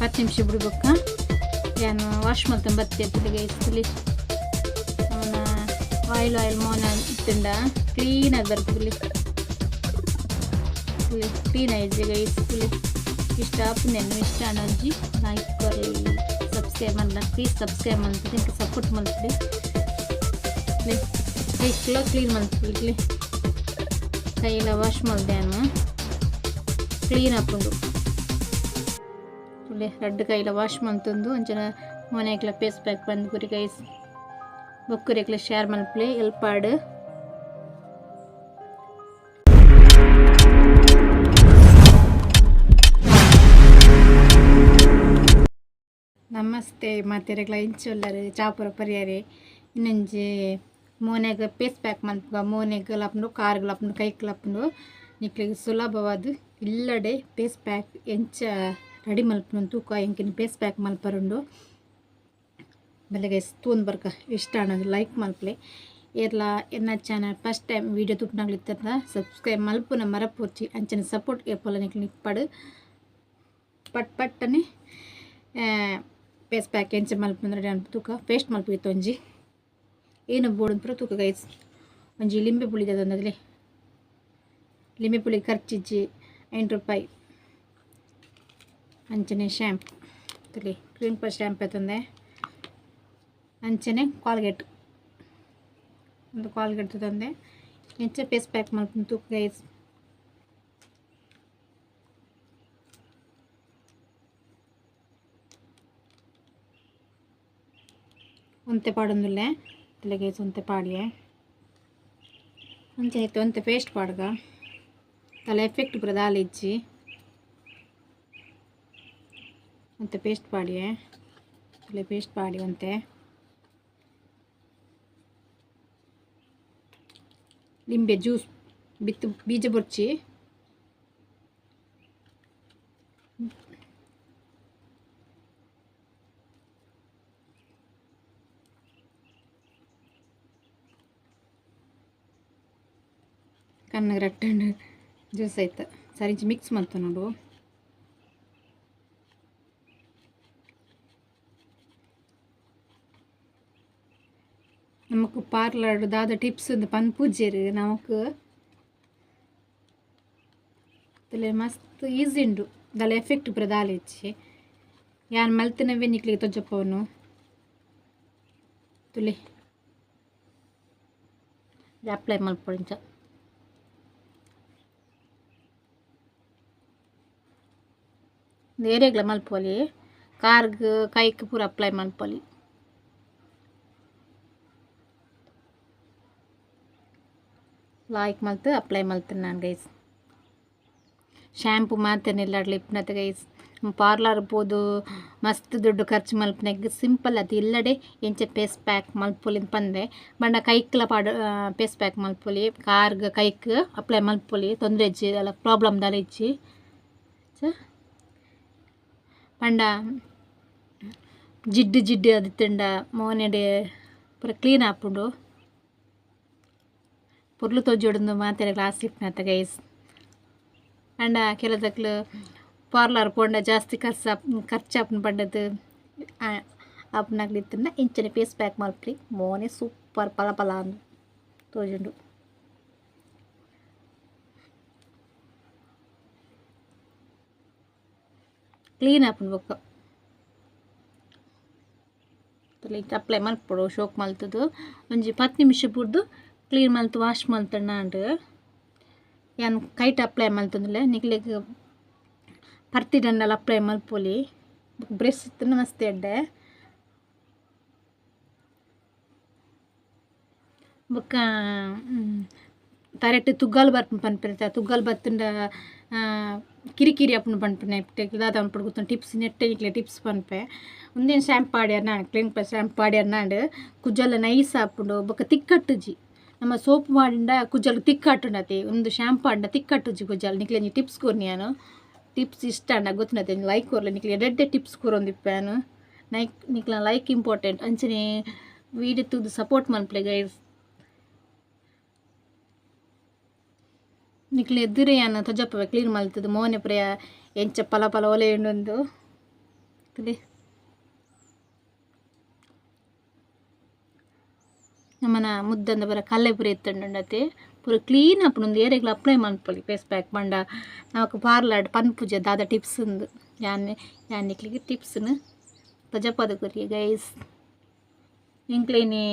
ಹತ್ತು ನಿಮಿಷ ಬಿಡ್ಬೇಕ? ಏನು ವಾಶ್ ಮಾಡ್ತೇನೆ ಬತ್ತಿ ಅದಕ್ಕೆ ಇತ್ತಲಿ ಅವನ ಆಯಿಲ್ ಆಯಿಲ್ ಮೋನ ಇತ್ತಿಂದ ಕ್ಲೀನಾಗಿ ಬರ್ತಿರ್ಲಿ ಕ್ಲೀನ್ ಆಯ್ತು ಇತ್ತಲಿ ಇಷ್ಟ ಆಪನೇನು ಇಷ್ಟ ಅನ್ನೋಜಿ ಲೈಕ್ ಬರಲಿ ಸಬ್ಸ್ಕ್ರೈಬ್ ಮಾಡಲ್ಲ ಪ್ಲೀಸ್ ಸಬ್ಸ್ಕ್ರೈಬ್ ಮಾಡ್ತೀನಿ ಇಂಕ ಸಪೋರ್ಟ್ ಮಾಡ್ತೀವಿ ಕೈಗೆಲ್ಲ ಕ್ಲೀನ್ ಮಾಡ್ತೀವಿ ಕೈಯೆಲ್ಲ ವಾಶ್ ಮಾಡಿದೆನು ಕ್ಲೀನ್ ಹಾಕೊಂಡು. రెడ్గా ವಾಶ್ వాష్ మంతుంది ಅಂಚನೆ ಮೊನೆಕ್ಲ ಪೇಸ್ ಪ್ಯಾಕ್ ಬಂದು ಗುರಿ ಗೈಸ್ ಬೊಕ್ಕುರೆಕ್ಲ ಶೇರ್ ಮಲ್ಪ್ಲೆ ಎಲ್ಪಾಡು ನಮಸ್ತೆ ಮಾತೆರೆಗ್ಲ, ಇಂಚೊಲ್ಲರೆ, ಚಾಪುರ ಪರಿಯರೆ. ಇನ್ನೊಂಜಿ ಮೋನೆಗ ಪೇಸ್ ಪ್ಯಾಕ್ ಮನ್ಪುಗ ಮೋನೆಗ್ ಲಪ್ನು ಕಾರ್ಗ್ ಲಪ್ನು ಕೈಗ್ ಲಪ್ನು ನಿಕ್ಲಿಗೆ ಸುಲಭವಾದ ಇಲ್ಲಡೆ ಪೇಸ್ ಪ್ಯಾಕ್ ಎಂಚ ರೆಡಿ ಮಲ್ಪುನು ತೂಕ ಎಂಕಿನ ಪೇಸ್ ಪ್ಯಾಕ್ ಮಲ್ಪರುಂಡು. ಬೆಳಗ್ಗೆ ತೂನ್ ಬರ್ಕ ಇಷ್ಟ ಅನ್ನೋದು ಲೈಕ್ ಮಲ್ಪಲೆ. ಎಲ್ಲ ಎನ್ನ ಚಾನಲ್ ಫಸ್ಟ್ ಟೈಮ್ ವೀಡಿಯೋ ತುಪ್ನಾಗ್ಲಿತ್ತ ಸಬ್ಸ್ಕ್ರೈಬ್ ಮಲ್ಪುನ ಮರಪೂರ್ಚಿ, ಅಂಚನ ಸಪೋರ್ಟ್ ಏಪಲ ನಿಕ್ಲಿ ನಿಪ್ಪಡು ಪಟ್ ಪಟ್ಟನೆ ಪೇಸ್ ಪ್ಯಾಕ್ ಎಂಚ ಅನ್ಪು ತೂಕ ಪೇಸ್ಟ್ ಮಲ್ಪಿತ್ತು ಒಂಜಿ ಏನು ಬೋಡು ತೂಕ ಗೈಸ್ ಒಂಜಿ ಲಿಂಬೆ ಪುಳಿ ತಂದದ್ಲಿ ಲಿಂಬೆ ಪುಳಿ ಖರ್ಚಿಜ್ಜಿ ಎಂಟು ರೂಪಾಯಿ. ಅಂಚನೆ ಶ್ಯಾಂಪು ತಲಿ ಕ್ರೀಮ್ ಪರ್ ಶ್ಯಾಂಪ್ ತಂದೆ ಅಂಚನೆ ಕಾಲ್ಗೇಟ್ ಒಂದು ಕಾಲ್ಗೇಟ್ ತಂದೆ ಎಂಚ ಪೇಸ್ ಪ್ಯಾಕ್ ಮಾಡ್ಕೊಂಡು ತೂಕ ಗೈಸ್ ಒಂತೆ ಪಾಡೊಂದುಲ್ಲೆ ತಲೆಗೆ ಒಂತೆ ಪಾಡಿಯೆ ಅಂಚೆ ಆಯ್ತು ಒಂತೆ ಪೇಸ್ಟ್ ಪಾಡ್ಗ ತಲೆ ಎಫೆಕ್ಟ್ ಬರೋದಾಲ ಮತ್ತೆ ಪೇಸ್ಟ್ ಮಾಡಿ ತಲೆ ಪೇಸ್ಟ್ ಪಾಡಿ ಒಂತೆ ಲಿಂಬೆ ಜ್ಯೂಸ್ ಬಿತ್ತು, ಬೀಜ ಬೊರ್ಚಿ. ಕಣ್ಣಗೆ ರಟ್ಟಂಡು ಜ್ಯೂಸ್ ಆಯ್ತು ಸರಿ ಮಿಕ್ಸ್ ಮಾಡ್ತು ನೋಡು. നമുക്ക് പാർലർ ദാദ ಟಿಪ್ಸ್ ಒಂದು ಪನ್ ಪೂಜೆರು ನಮಕ್ ತಲೆ ಮಸ್ತ್ ಈಸಿ ಉಂಡು ದಾಲ ಎಫೆಕ್ಟ್ ಪೂರ ದಾಲ ಇಚ್ಚಿ ಯಾನ್ ಮಲ್ತಿನವೇ ನಿಕ್ಲಿಗೆ ತೊಜ್ಜಪ್ಪವನು ತುಲಿ ಅಪ್ಲೈ ಮಲ್ಪೊಂಚ ಏರಿಯಾಗ್ಲ ಮಲ್ಪೊಲಿ ಕಾರ್ಗ್ ಕೈಕ್ ಪೂರ ಅಪ್ಲೈ ಮಲ್ಪೊಲಿ ಲಾಯ್ಕ್ ಮಲ್ತು ಅಪ್ಲೈ ಮಲ್ತೀನಿ ನಾನು ಗೈಸ್ ಶ್ಯಾಂಪು ಮಾತೇನಿಲ್ಲ ಲಿಪ್ನತೆ ಗೈಸ್ ಪಾರ್ಲರ್ ಬೋದು ಮಸ್ತ್ ದುಡ್ಡು ಖರ್ಚು ಮಲ್ಪನಾಗ ಸಿಂಪಲ್ ಅದು ಇಲ್ಲಡೆ ಎಂಚೆ ಪೇಸ್ ಪ್ಯಾಕ್ ಮಲ್ಪೊಲಿ ಪಂದೆ ಬಂಡ ಕೈಕ್ಲ ಪಾಡ ಪೇಸ್ ಪ್ಯಾಕ್ ಮಲ್ಪೊಲಿ, ಕಾರ್ಗ, ಕೈಕ್ ಅಪ್ಲೈ ಮಲ್ಪೊಲಿ, ತೊಂದರೆ ಇಜ್ಜಿ, ಅಲ್ಲ ಪ್ರಾಬ್ಲಮ್ ದಾರ ಇಜ್ಜಿ. ಪಂಡ ಜಿಡ್ಡು ಜಿಡ್ಡು ಅದು ತಿಂಡ ಮೋನೆಡೆ ಪೂರ ಕ್ಲೀನ್ ಆಪುಂಡು ಪುರ್ಲು ತೊಜ್ಜೊಡೊಂದು ಮಾತೆರೆ ಗ್ಲಾಸ್ ಇಪ್ಪನತ್ತ ಗೈಸ್ ಅಂಡ ಕೆಲದಕ್ಲು ಪಾರ್ಲರ್ ಪೋಂಡ ಜಾಸ್ತಿ ಖರ್ಚು ಖರ್ಚು ಆಪುನ ಪಂಡದು ಆಪುನಾಗ್ಲಿತ್ತಂಡ ಇಂಚನೆ ಫೇಸ್ ಪ್ಯಾಕ್ ಮಲ್ಪಿ ಮೋನೆ ಸೂಪರ್ ಪಲ ಪಲ ಅಂದು ತೋಜುಂಡು ಕ್ಲೀನ್ ಆಪುನ ಬೊಕ್ಕ ಅಪ್ಲೈ ಮಲ್ಪೊಡು ಶೋಕ್ ಮಲ್ತದು ಒಂಜಿ ಪತ್ತು ನಿಮಿಷ ಬುಡ್ದು ಕ್ಲೀನ್ ಮಲ್ತು ವಾಶ್ ಮಲ್ತಣ್ಣಾಂಡು ಯಾನ್ ಕೈಟ್ ಅಪ್ಲೈ ಮಲ್ತಂದ್ರೆ ನಿಕ್ಲಿಗೆ ಪರ್ತಿ ದಂಡಲ ಅಪ್ಲೈ ಮಲ್ಪೊಲಿ ಬ್ರಷ್ ಇತ್ತು ಮಸ್ತ್ ಎಡ್ಡೆ ಬೊಕ್ಕ ತರೆಟ್ ತುಗ್ಗಾಲ್ ಬರ್ಪುನ ಪನ್ಪಿರ್ತ ತುಗ್ಗಾಲ್ ಬತ್ತುಂಡ ಕಿರಿಕಿರಿ ಅಪ್ಪನ ಪನ್ಪನೆ ದಾದ ಅನ್ಪಡ್ ಗೊತ್ತ ಟಿಪ್ಸ್ ನೆಟ್ಟೆ ನಿಕ್ಲೆ ಟಿಪ್ಸ್ ಪನ್ಪೆ ಒಂದೇನು ಶ್ಯಾಂಪ್ ಪಾಡ್ಯಾರ ನಾನು ಕ್ಲೀನ್ ಪಾ ಶ್ಯಾಂಪ್ ಪಾಡ್ಯಾರ ನಾಂಡು ಕುಜ್ಜಲ್ಲ ನೈಸ್ ಆಪುಂಡು ಬೊಕ್ಕ ತಿಕ್ಕಟ್ಟುಜಿ ನಮ್ಮ ಸೋಪ್ ಮಾಡಿಂಡ ಕುಜ್ಜಲ್ ತಿಕ್ಕಟ್ಟುಂಡತಿ ಒಂದು ಶ್ಯಾಂಪು ಅಂಡ ತಿಕ್ಕಟ್ಟುಜಿ ಕುಜ್ಜಲ್ ನಿಕ್ಲೆ ಟಿಪ್ಸ್ ಕೊರ್ನಿ ನಾನು ಟಿಪ್ಸ್ ಇಷ್ಟ ಅಂಡ ಗೊತ್ತಿನತೆ ಲೈಕ್ ಕೊರ್ಲೆ ನಿಕ್ಲೆ ಎಡ್ಡೆ ಟಿಪ್ಸ್ ಕೊರೊಂದಿಪ್ಪಾನು ನೈಕ್ ನಿಕ್ಲ ಲೈಕ್ ಇಂಪಾರ್ಟೆಂಟ್ ಅಂಚನೆ ವೀಡಿಯೋ ತುದು ಸಪೋರ್ಟ್ ಮನ್ಪ್ಲೆ ಗೈಸ್ ನಿಕ್ಲೆ ಎದುರೆ ಯಾನ ತೊಜಪ್ಪವೆ ಕ್ಲೀನ್ ಮಲ್ತದು ಮೋನೆ ಪ್ರಿಯ ಎಂಚ ಪಲ ಪಲ ಒಲೆ ಉಂಡೊಂದು ತಿಳಿ ನಮ್ಮನ ಮುದ್ದಂದ ಬರ ಕಲ್ಲೆ ಪುರಿ క్లీన్ ಪೂರ ಕ್ಲೀನ್ ಆಪುಂಡು అప్లై ಫೇಸ್ ಪ್ಯಾಕ್ ಪಂಡ ನಾವಕ್ ಪನ್ ಪೂಜೆ, ದಾದ ಟಿಪ್ಸ್ ಉಂದು ಯಾನೆ ಯಾನಿಕ್ಲಿಗೆ ಟಿಪ್ಸ್ನು ತಜಪದ ಕೊರಿ ಗೈಸ್ ಇಂಕ್ಲೇನಿ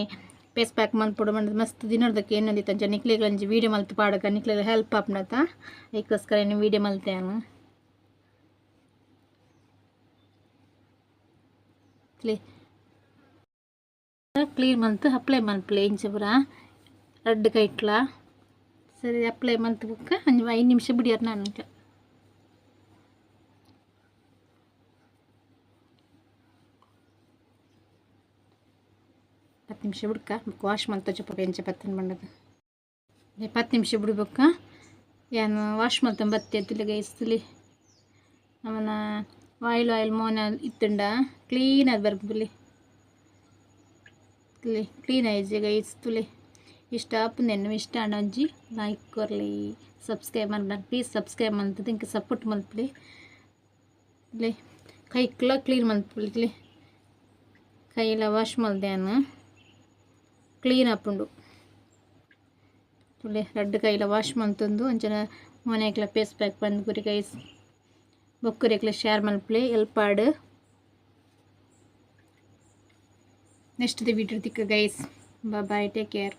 ಫೇಸ್ ಪ್ಯಾಕ್ ಮನ್ಪೊಡು ಮಂಡ ಮಸ್ತ್ ದಿನಡ್ದಕ್ಕೆ ಏನೊಂದಿತ್ತು ಅಂಚ ನಿಕ್ಲೆಗ್ಲಂಜಿ ವೀಡಿಯೋ ಮಲ್ತು ಪಾಡಕ. ನಿಕ್ಲೆಗ್ ಹೆಲ್ಪ್ ಆಪ್ನತ ಅದಕ್ಕೋಸ್ಕರ ಏನು ವೀಡಿಯೋ ಮಲ್ತೇನು. ಕ್ಲೀನ್ ಮಂತ್ ಅಪ್ಲೈ ಮಂತ್ ಇಂಚ ಪೂರ ರೆಡ್ ಕೈಟ್ಲ ಸರಿ ಅಪ್ಲೈ ಮಂತ್ ಬುಕ್ಕ ಐದು ನಿಮಿಷ ಬಿಡಿಯಾರ ನಾನು ಇಂಕ ಹತ್ತು ನಿಮಿಷ ಬಿಡ್ಕ ವಾಶ್ ಮಲ್ತ ಚಪ್ಪ ಎಂಚ ಪತ್ತನ ಬಂಡದ ಪತ್ತು ನಿಮಿಷ ಬಿಡ್ಬೇಕ ಏನು ವಾಶ್ ಮಲ್ತ ಬತ್ತೆ ಎತ್ತಲಿ ಗೈಸ್ತಲಿ ಅವನ ಆಯಿಲ್ ಆಯಿಲ್ ಮೋನ ಇತ್ತಂಡ ಕ್ಲೀನ್ ಅದು ಬರ್ಬುಲಿ ತುಲಿ ಕ್ಲೀನ್ ಆಯ್ಜಿ ಗೈಸ್ ತುಲಿ. ಇಷ್ಟ ನೆನ್ನೆ ಇಷ್ಟ ಅಣ್ಣಜ್ಜಿ ಲೈಕ್ ಕೊರ್ಲಿ ಸಬ್ಸ್ಕ್ರೈಬ್ ಮಾಡ್ಬೇಕು ಪ್ಲೀಸ್ ಸಬ್ಸ್ಕ್ರೈಬ್ ಮಾಡ್ತದೆ ಇಂಕ ಸಪೋರ್ಟ್ ಮಲ್ಪಲಿ ಇಲ್ಲಿ ಕೈ ಕ್ಲ ಕ್ಲೀನ್ ಮಲ್ಪಲಿ ಕೈಯೆಲ್ಲ ವಾಶ್ ಮಾಡ್ದೇನು ಕ್ಲೀನ್ ಆಪುಂಡು ತುಳಿ ರೆಡ್ ಕೈಲ ವಾಶ್ ಮಾಡ್ತಂದು ಅಂಚನ ಮನೆಗ್ಲ ಪೇಸ್ ಪ್ಯಾಕ್ ಬಂದು ಗುರಿ ಗೈಸ್ ಬೊಕ್ಕುರೆಗ್ಲ ಶೇರ್ ಮಲ್ಪಲಿ ಎಲ್ಪಾಡು നെക്സ്റ്റ് വീഡിയോ എടുത്തിക്കുക ഗൈസ് ബൈ ടേക്ക് കെയർ